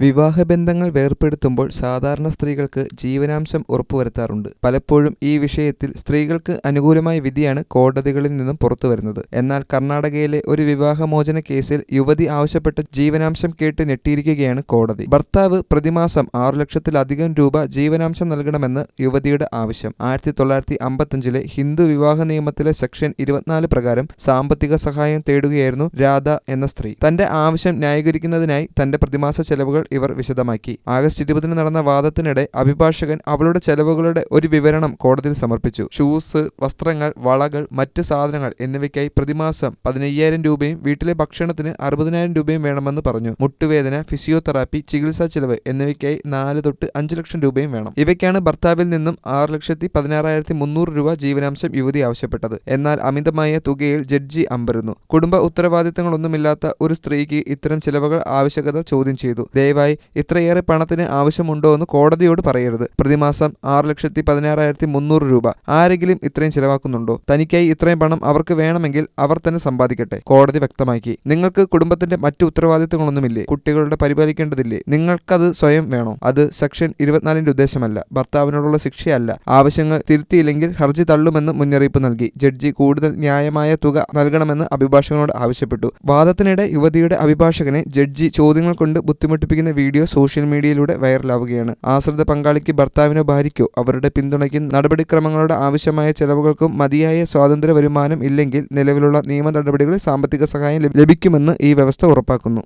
വിവാഹബന്ധങ്ങൾ വേർപെടുത്തുമ്പോൾ സാധാരണ സ്ത്രീകൾക്ക് ജീവനാംശം ഉറപ്പുവരുത്താറുണ്ട്. പലപ്പോഴും ഈ വിഷയത്തിൽ സ്ത്രീകൾക്ക് അനുകൂലമായ വിധിയാണ് കോടതികളിൽ നിന്നും പുറത്തുവരുന്നത്. എന്നാൽ കർണാടകയിലെ ഒരു വിവാഹമോചന കേസിൽ യുവതി ആവശ്യപ്പെട്ട ജീവനാംശം കേട്ട് ഞെട്ടിയിരിക്കുകയാണ് കോടതി. ഭർത്താവ് പ്രതിമാസം ആറു ലക്ഷത്തിലധികം രൂപ ജീവനാംശം നൽകണമെന്ന് യുവതിയുടെ ആവശ്യം. ആയിരത്തി തൊള്ളായിരത്തി അമ്പത്തഞ്ചിലെ ഹിന്ദു വിവാഹ നിയമത്തിലെ സെക്ഷൻ ഇരുപത്തിനാല് പ്രകാരം സാമ്പത്തിക സഹായം തേടുകയായിരുന്നു രാധ എന്ന സ്ത്രീ. തന്റെ ആവശ്യം ന്യായീകരിക്കുന്നതിനായി തന്റെ പ്രതിമാസ ചെലവുകൾ ഇവർ വിശദമാക്കി. ആഗസ്റ്റ് ഇരുപതിന് നടന്ന വാദത്തിനിടെ അഭിഭാഷകൻ അവളുടെ ചെലവുകളുടെ ഒരു വിവരണം കോടതിയിൽ സമർപ്പിച്ചു. ഷൂസ് വസ്ത്രങ്ങൾ വളകൾ മറ്റ് സാധനങ്ങൾ എന്നിവയ്ക്കായി പ്രതിമാസം പതിനയ്യായിരം രൂപയും വീട്ടിലെ ഭക്ഷണത്തിന് അറുപതിനായിരം രൂപയും വേണമെന്ന് പറഞ്ഞു. മുട്ടുവേദന ഫിസിയോതെറാപ്പി ചികിത്സാ ചെലവ് എന്നിവയ്ക്കായി നാല് തൊട്ട് അഞ്ച് ലക്ഷം രൂപയും വേണം. ഇവയ്ക്കാണ് ഭർത്താവിൽ നിന്നും ആറ് ലക്ഷത്തി പതിനാറായിരത്തി മുന്നൂറ് രൂപ ജീവനാംശം യുവതി ആവശ്യപ്പെട്ടത്. എന്നാൽ അമിതമായ തുകയിൽ ജഡ്ജി അമ്പരുന്നു. കുടുംബ ഉത്തരവാദിത്തങ്ങളൊന്നുമില്ലാത്ത ഒരു സ്ത്രീക്ക് ഇത്തരം ചിലവുകൾ ആവശ്യകത ചോദ്യം ചെയ്തു. ദയവായി ഇത്രയേറെ പണത്തിന് ആവശ്യമുണ്ടോ എന്ന് കോടതിയോട് പറയരുത്. പ്രതിമാസം ആറ് ലക്ഷത്തി പതിനാറായിരത്തി മുന്നൂറ് രൂപ. ആരെങ്കിലും ഇത്രയും ചിലവാക്കുന്നുണ്ടോ? തനിക്കായി ഇത്രയും പണം അവർക്ക് വേണമെങ്കിൽ അവർ തന്നെ സമ്പാദിക്കട്ടെ. കോടതി വ്യക്തമാക്കി. നിങ്ങൾക്ക് കുടുംബത്തിന്റെ മറ്റു ഉത്തരവാദിത്തങ്ങളൊന്നുമില്ലേ? കുട്ടികളുടെ പരിപാലിക്കേണ്ടതില്ലേ? നിങ്ങൾക്കത് സ്വയം വേണോ? അത് സെക്ഷൻ ഇരുപത്തിനാലിന്റെ ഉദ്ദേശമല്ല. ഭർത്താവിനോടുള്ള ശിക്ഷയല്ല. ആവശ്യങ്ങൾ തിരുത്തിയില്ലെങ്കിൽ ഹർജി തള്ളുമെന്ന് മുന്നറിയിപ്പ് നൽകി. ജഡ്ജി കൂടുതൽ ന്യായമായ തുക നൽകണമെന്ന് അഭിഭാഷകനോട് ആവശ്യപ്പെട്ടു. വാദത്തിനിടെ യുവതിയുടെ അഭിഭാഷകനെ ജഡ്ജി ചോദ്യങ്ങൾ കൊണ്ട് ബുദ്ധിമുട്ടിപ്പിക്കുന്ന വീഡിയോ സോഷ്യൽ മീഡിയയിലൂടെ വൈറലാവുകയാണ്. ആശ്രിത പങ്കാളിക്ക് ഭർത്താവിനോ ഭാര്യയ്ക്കോ അവരുടെ പിന്തുണയ്ക്കും നടപടിക്രമങ്ങളുടെ ആവശ്യമായ ചെലവുകൾക്കും മതിയായ സ്വാതന്ത്ര്യ വരുമാനം ഇല്ലെങ്കിൽ നിലവിലുള്ള നിയമ നടപടികളിൽ സാമ്പത്തിക സഹായം ലഭി- ലഭിക്കുമെന്ന് ഈ വ്യവസ്ഥ ഉറപ്പാക്കുന്നു.